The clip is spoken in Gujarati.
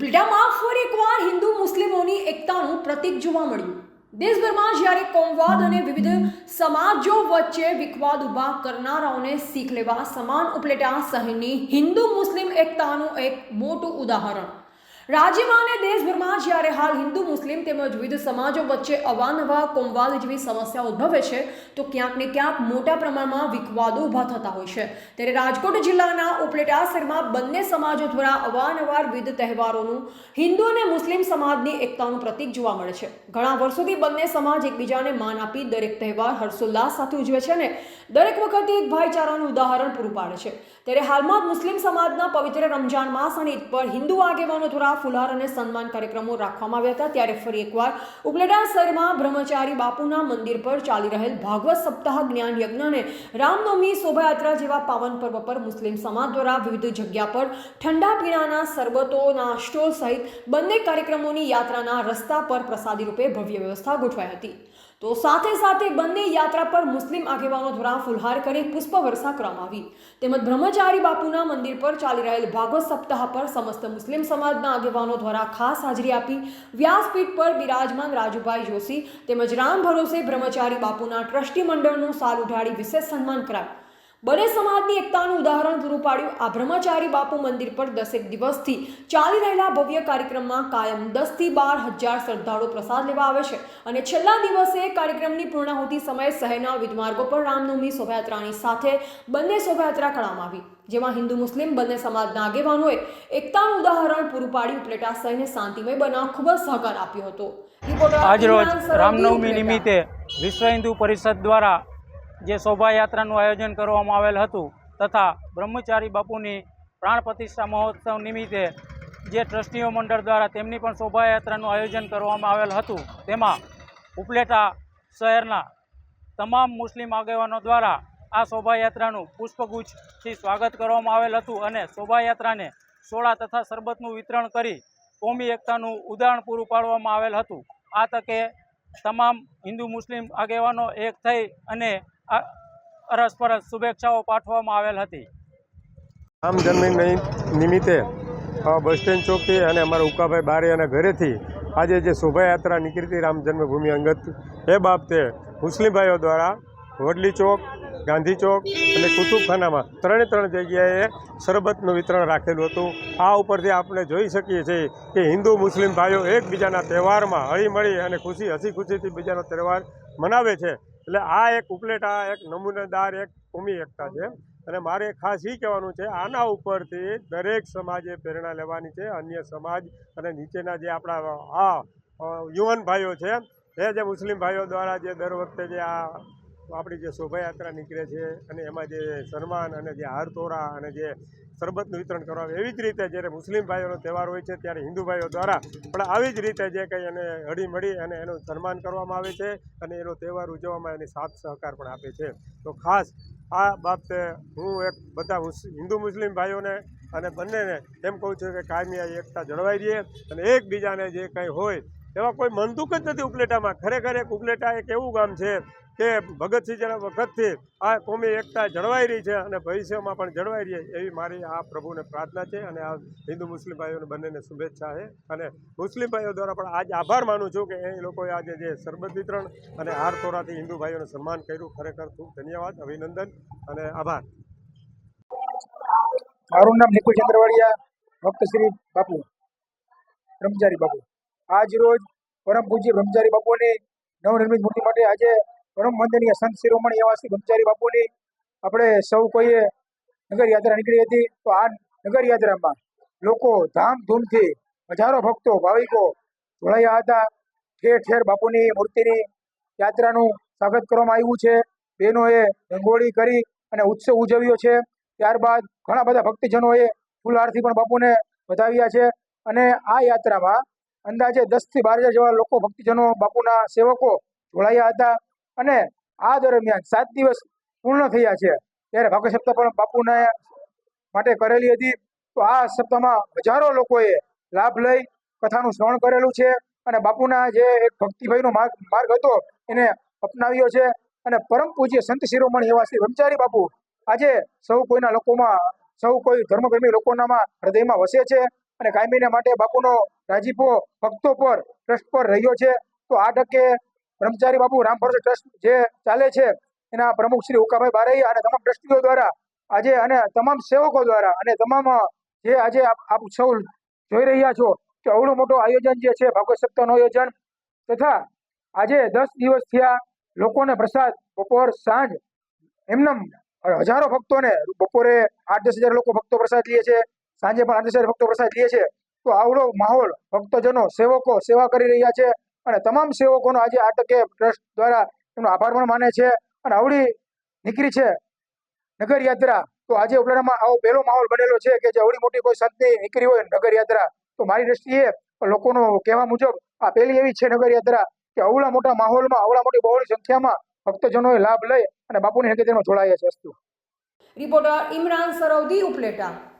ઉપલેટામાં ફરી એકવાર હિન્દુ મુસ્લિમોની એકતાનું પ્રતીક જોવા મળ્યું. દેશભરમાં જ્યારે કોમવાદ અને વિવિધ સમાજો વચ્ચે વિખવાદ ઊભા કરનારાઓને શીખ લેવા સમાન ઉપલેટા શહેરની હિન્દુ મુસ્લિમ એકતાનું એક મોટું ઉદાહરણ. રાજ્યમાં અને દેશભરમાં જ્યારે હાલ હિન્દુ, મુસ્લિમ તેમજ વિવિધ સમાજો વચ્ચે અવાનવા કોમવાદ જેવી સમસ્યા ઉદ્ભવે છે, તો ક્યાંક ને ક્યાંક મોટા પ્રમાણમાં વિખવાદો ઊભા થતા હોય છે. ત્યારે રાજકોટ જિલ્લાના ઉપલેટાસરમાં બંને સમાજો દ્વારા અવારનવાર વિવિધ તહેવારોનું હિન્દુ અને મુસ્લિમ સમાજની એકતાનું પ્રતીક જોવા મળે છે. ઘણા વર્ષોથી બંને સમાજ એકબીજાને માન આપી દરેક તહેવાર હર્ષોલ્લાસ સાથે ઉજવે છે અને દરેક વખતે એક ભાઈચારાનું ઉદાહરણ પૂરું પાડે છે. ત્યારે હાલમાં મુસ્લિમ સમાજના પવિત્ર રમજાન માસ અને ઈદ પર હિન્દુ આગેવાનો દ્વારા ફુલહાર અને સન્માન કાર્યક્રમો રાખવામાં આવ્યા હતા. ત્યારે ફરી એકવાર ઉપલેટા શહેરમાં બ્રહ્મચારી બાપુના મંદિર પર ચાલી રહેલ ભાગવત સપ્તાહ જ્ઞાન યજ્ઞ અને રામનવમી શોભાયાત્રા જેવા પાવન પર્વ પર મુસ્લિમ સમાજ દ્વારા વિવિધ જગ્યા પર ઠંડા પીણાના શરબતોના સ્ટોલ સહિત બંને કાર્યક્રમોની યાત્રાના રસ્તા પર પ્રસાદી રૂપે ભવ્ય વ્યવસ્થા ગોઠવાઈ હતી. તો સાથે સાથે બંને યાત્રા પર મુસ્લિમ આગેવાનો દ્વારા ફુલહાર કરી પુષ્પવર્ષા કરવામાં આવી. તેમજ બ્રહ્મચારી બાપુના મંદિર પર ચાલી રહેલ ભાગવત સપ્તાહ પર સમસ્ત મુસ્લિમ સમાજના આગેવાનો દ્વારા ખાસ હાજરી આપી વ્યાસપીઠ પર બિરાજમાન રાજુભાઈ જોશી તેમજ રામ ભરોસે બ્રહ્મચારી બાપુના ટ્રસ્ટી મંડળનું સાલ ઉઢાડી વિશેષ સન્માન કરાયું. બંને સમાજની એકતાનું ઉદાહરણ પૂરું પાડ્યું. આ બ્રહ્મચારી બાપુ મંદિર પર દસેક દિવસથી ચાલી રહેલા ભવ્ય કાર્યક્રમમાં કાયમ દસથી બાર હજાર શ્રદ્ધાળુ પ્રસાદ લેવા આવે છે અને છેલ્લા દિવસે કાર્યક્રમની પૂર્ણાહુતિ સમયે શહેરના વિધમાર્ગો પર રામનવમી શોભાયાત્રાની સાથે બંને શોભાયાત્રા કરવામાં આવી. જેમાં હિન્દુ મુસ્લિમ બંને સમાજના આગેવાનોએ એકતાનું ઉદાહરણ પૂરું પાડી ઉપલેટા શહેરને શાંતિમય બનાવ ખૂબ જ સહકાર આપ્યો હતો. આજરોજ રામનવમી નિમિત્તે વિશ્વ હિન્દુ પરિષદ દ્વારા જે શોભાયાત્રાનું આયોજન કરવામાં આવેલ હતું તથા બ્રહ્મચારી બાપુની પ્રાણ પ્રતિષ્ઠા મહોત્સવ નિમિત્તે જે ટ્રસ્ટીઓ મંડળ દ્વારા તેમની પણ શોભાયાત્રાનું આયોજન કરવામાં આવેલ હતું, તેમાં ઉપલેટા શહેરના તમામ મુસ્લિમ આગેવાનો દ્વારા આ શોભાયાત્રાનું પુષ્પગુચ્છથી સ્વાગત કરવામાં આવેલ હતું અને શોભાયાત્રાને સોડા તથા શરબતનું વિતરણ કરી કોમી એકતાનું ઉદાહરણ પૂરું પાડવામાં આવેલ હતું. આ તકે તમામ હિન્દુ મુસ્લિમ આગેવાનો એક થઈ અને અરસપરસ શુભેચ્છાઓ પાઠવવામાં આવેલ હતી. રામ જન્મની નિમિત્તે બસ સ્ટેન્ડ ચોકથી અને અમારા ઉકાભાઈ બારે અને ઘરેથી આજે જે શોભાયાત્રા નીકળી હતી રામ જન્મભૂમિ અંગત, એ બાબતે મુસ્લિમભાઈઓ દ્વારા વડલી ચોક, ગાંધી ચોક અને કુતુબખાનામાં ત્રણે ત્રણ જગ્યાએ શરબતનું વિતરણ રાખેલું હતું. આ ઉપરથી આપણે જોઈ શકીએ છીએ કે હિન્દુ, મુસ્લિમ ભાઈઓ એકબીજાના તહેવારમાં હળીમળી અને ખુશી હસી ખુશીથી બીજાનો તહેવાર મનાવે છે. એટલે આ એક ઉપલેટા એક નમૂનેદાર, એક કોમી એકતા છે. અને મારે ખાસ એ કહેવાનું છે, આના ઉપરથી દરેક સમાજે પ્રેરણા લેવાની છે. અન્ય સમાજ અને નીચેના જે આપણા, આ યુવાન ભાઈઓ છે, એ જે મુસ્લિમ ભાઈઓ દ્વારા જે દર વખતે જે આ આપણી જે શોભાયાત્રા નીકળે છે અને એમાં જે સન્માન અને જે હારતોરા અને જે શરબતનું વિતરણ કરવામાં એવી જ રીતે જ્યારે મુસ્લિમ ભાઈઓનો તહેવાર હોય છે ત્યારે હિન્દુ ભાઈઓ દ્વારા પણ આવી જ રીતે જે કંઈ એને હળીમળી અને એનું સન્માન કરવામાં આવે છે અને એનો તહેવાર ઉજવવામાં એની સાથ સહકાર પણ આપે છે. તો ખાસ આ બાબતે હું એક બધા હિન્દુ મુસ્લિમ ભાઈઓને અને બંનેને એમ કહું છું કે કાયમી એકતા જળવાઈ રહીએ અને એકબીજાને જે કંઈ હોય એવા કોઈ મનદુખ જ નથી ઉપલેટામાં. ખરેખર એક ઉપલેટા એક એવું ગામ છે કે ભગતસિંહજીના વખતથી આ કોમી એકતા જળવાઈ રહી છે અને ભવિષ્યમાં પણ જળવાઈ રહી એવી મારી આ પ્રભુને પ્રાર્થના છે અને આ હિન્દુ મુસ્લિમ ભાઈઓને બંનેને શુભેચ્છા છે. અને મુસ્લિમ ભાઈઓ દ્વારા પણ આજ આભાર માનું છું કે એ લોકોએ આજે જે સરબત વિતરણ અને હાર હિન્દુ ભાઈઓને સન્માન કર્યું, ખરેખર ખૂબ ધન્યવાદ, અભિનંદન અને આભાર. મારું નામ નિકુલ ચંદ્રવાડિયા, ભક્ત શ્રી બાપુ, બ્રહ્મચારી બાપુ. આજ રોજ પરમ પૂજ્ય બ્રહ્મચારી બાપુની નવનિર્મિત મૂર્તિ માટે આજે પરમ વંદનીય સંત શિરોમણી એવા શ્રી બ્રહ્મચારી બાપુની આપણે સૌ કોઈએ નગર યાત્રા નીકળી હતી. તો આ નગર યાત્રામાં લોકો ધામધૂમથી હજારો ભક્તો, ભાવિકો જોડાયા હતા. ઠેર ઠેર બાપુની મૂર્તિની યાત્રાનું સ્વાગત કરવામાં આવ્યું છે. બહેનોએ રંગોળી કરી અને ઉત્સવ ઉજવ્યો છે. ત્યારબાદ ઘણા બધા ભક્તજનોએ ફૂલહારથી પણ બાપુને વધાવ્યા છે. અને આ યાત્રામાં અંદાજે દસથી બાર હજાર જેવા લોકો ભક્તજનો બાપુના સેવકો જોડાયા હતા. અને આ દરમિયાન સાત દિવસ પૂર્ણ થયા છે. ત્યારે ભાગવત સપ્તાહ પણ બાપુને માટે કરેલી હતી. તો આ સપ્તાહમાં હજારો લોકોએ લાભ લઈ કથાનું શ્રવણ કરેલું છે અને બાપુના જે એક ભક્તિભાઈનો માર્ગ માર્ગ હતો એને અપનાવ્યો છે. અને પરમ પૂજ્ય સંત શિરોમણી એવા શ્રી બ્રહ્મચારી બાપુ આજે સૌ કોઈના લોકોમાં, સૌ કોઈ ધર્મપ્રેમી લોકોનામાં હૃદયમાં વસે છે અને કાયમીના માટે બાપુનો રાજીપો ભક્તો પર, ટ્રસ્ટ પર રહ્યો છે. તો આ ટકે બ્રહ્મચારી બાપુ, રામ ભરોસે ટ્રસ્ટ જે ચાલે છે, એના પ્રમુખ શ્રી ઉકાભાઈ બારૈયા અને તમામ ટ્રસ્ટીઓ દ્વારા આજે અને તમામ સેવકો દ્વારા અને તમામ જે આજે આપ સૌ જોઈ રહ્યા છો કે અવડું મોટું આયોજન જે છે, ભાગવત સપ્તાહનું આયોજન તથા આજે દસ દિવસ થયા લોકોને પ્રસાદ બપોર સાંજ એમનેમ હજારો ભક્તોને બપોરે આઠ દસ હજાર લોકો ભક્તો પ્રસાદ લે છે, સાંજે પણ આઠ દસ હજાર ભક્તો પ્રસાદ લે છે. તો આવડો માહોલ ભક્તજનો, સેવકો સેવા કરી રહ્યા છે. અને તમામ સેવકોનો આજે આ તકે ટ્રસ્ટ દ્વારા એમનો આભાર પણ માને છે અને આવડી નીકળી છે નગર યાત્રા તો આજે ઉપલેટામાં આવો પહેલો માહોલ બનેલો છે કે જે આવડી મોટી કોઈ સંતની નીકળી હોય નગર તો મારી દ્રષ્ટિએ લોકોનો કહેવા મુજબ આ પહેલી એવી છે નગર યાત્રા કે અવળા મોટા માહોલમાં, અવળા મોટી બહોળી સંખ્યામાં ભક્તજનોએ લાભ લઈ અને બાપુની હકીકતમાં જોડાયા છે વસ્તુ. રિપોર્ટર ઇમરાન સરૌદી ઉપલેટા.